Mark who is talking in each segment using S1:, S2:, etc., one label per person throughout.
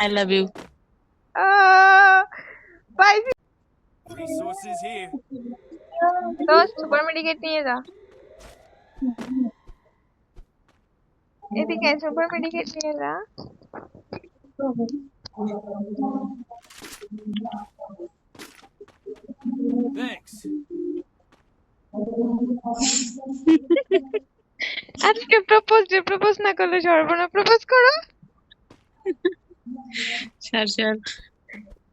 S1: I love you
S2: আহ, পাইছি
S3: Resources here.
S2: দোস্ত super মেডিকেট নিয়ে যা এদিকে সুপার মেডিকেট নিয়ে যা
S3: Thanks.
S2: আজকে প্রপোজ ডে প্রপোজ না করলে সর্বনা প্রপোজ করো
S1: ছাড় ছাড়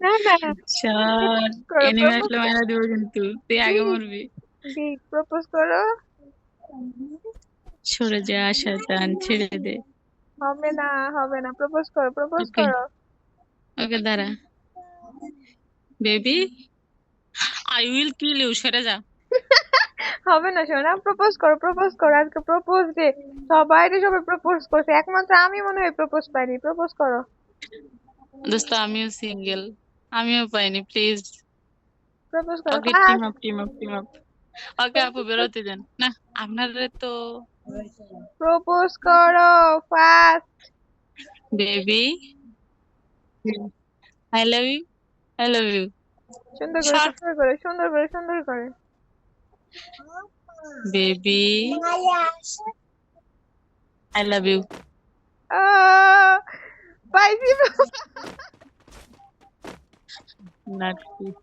S2: না। না
S1: ছাড়
S2: করো,
S1: এনিমে আসলে মারা দিব কিন্তু তুই আগে মরবি
S2: প্রপোজ করো।
S1: সরে যা শয়তান ছেড়ে দে।
S2: হবে না হবে না। প্রপোজ করো প্রপোজ করো।
S1: ওকে দাঁড়া। Baby I will kill you সরে যা
S2: হবে না সোনা প্রপোজ করো প্রপোজ করো। আজকে প্রপোজ ডে সবাই সবাই প্রপোজ করছে একমাত্র আমি মনে হয় প্রপোজ পাইনি। প্রপোজ করো।
S1: দোস্ত আমিও সিঙ্গেল। আমিও পাইনি প্লিজ।
S2: প্রপোজ করো।
S1: Okay team up team up team up okay আপু বেরোতে দেন। না আপনারা তো
S2: প্রপোজ করো fast.
S1: Baby. I love you. I love you.
S2: সুন্দর করে. সুন্দর করে সুন্দর করে সুন্দর করে।
S1: Baby. I love you.
S2: Ah, Спасибо.
S1: Merci.